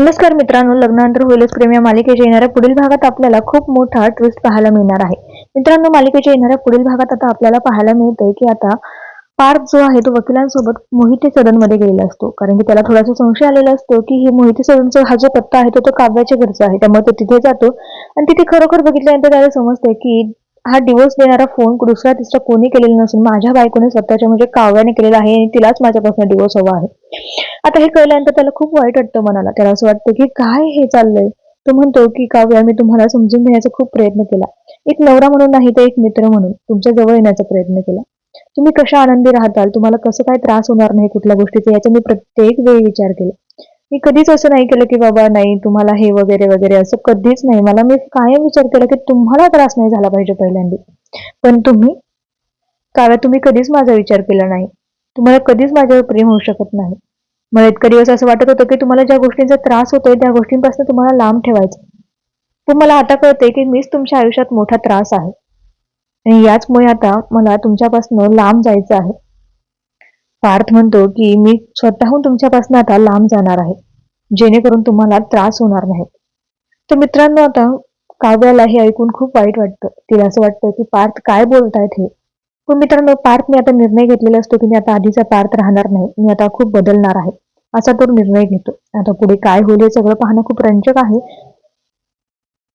नमस्कार मित्रांनो लग्नानंतर होईलच प्रेम या मालिकेच्या येणाऱ्या पुढील भागात आपल्याला खूप मोठा ट्विस्ट पाहायला मिळणार आहे. मित्रांनो मालिकेच्या येणाऱ्या पुढील भागात आता आपल्याला पाहायला मिळतंय की आता पार्थ जो आहे तो वकिलांसोबत मोहिते सदनमध्ये गेलेला असतो. कारण की त्याला थोडासा संशय आलेला असतो की हे मोहिते सदनचा हा जो पत्ता आहे तो तो काव्याच्या घरचा आहे. त्यामुळे तो तिथे जातो. आणि तिथे खरोखर बघितल्यानंतर त्याला समजतंय की हा डिवोर्स देणारा फोन दुसरा तिसरा कोणी केलेला नसून माझ्या बायकोने स्वतःच्या म्हणजे काव्याने केलेला आहे आणि तिलाच माझ्यापासून डिवोर्स हवा आहे. आता हे कळल्यानंतर त्याला खूप वाईट वाटतं मनाला. त्याला असं वाटतं की काय हे चाललंय? तो म्हणतो की काव्या मी तुम्हाला समजून घेण्याचा खूप प्रयत्न केला. एक नवरा म्हणून नाही तर एक मित्र म्हणून तुमच्या जवळ येण्याचा प्रयत्न केला. तुम्ही कशा आनंदी राहताल? तुम्हाला कसं काय त्रास होणार नाही कुठल्या गोष्टीचा याचा मी प्रत्येक वेळी विचार केला. मी कधीच असं नाही केलं की बाबा नाही तुम्हाला हे वगैरे वगैरे असं कधीच नाही. मला मी कायम विचार केला की तुम्हाला त्रास नाही झाला पाहिजे पहिल्यांदा. पण तुम्ही काव्या तुम्ही कधीच माझा विचार केला नाही. तुम्हाला कधीच माझ्यावर प्रेम होऊ शकत नाही. मला इतका दिवस असं वाटत होतं की तुम्हाला ज्या गोष्टींचा त्रास होतोय त्या गोष्टींपासून तुम्हाला लांब ठेवायचं. पण मला आता कळतंय की मीच तुमच्या आयुष्यात मोठा त्रास आहे. आणि याचमुळे आता मला तुमच्यापासून लांब जायचं आहे. पार्थ म्हणतो की मी स्वतःहून तुमच्यापासून आता लांब जाणार आहे. जेणेकरून तुम्हाला त्रास होणार नाही. तर मित्रांनो आता काव्याला हे ऐकून खूप वाईट वाटतं. तिला असं वाटतं की पार्थ काय बोलतायत हे? पण मित्रांनो पार्थ मी आता निर्णय घेतलेला असतो की मी आता आधीचा पार्थ राहणार नाही. मी आता खूप बदलणार आहे. असा तो निर्णय घेतो. आता पुढे काय होईल हे सगळं पाहणं खूप रंजक आहे.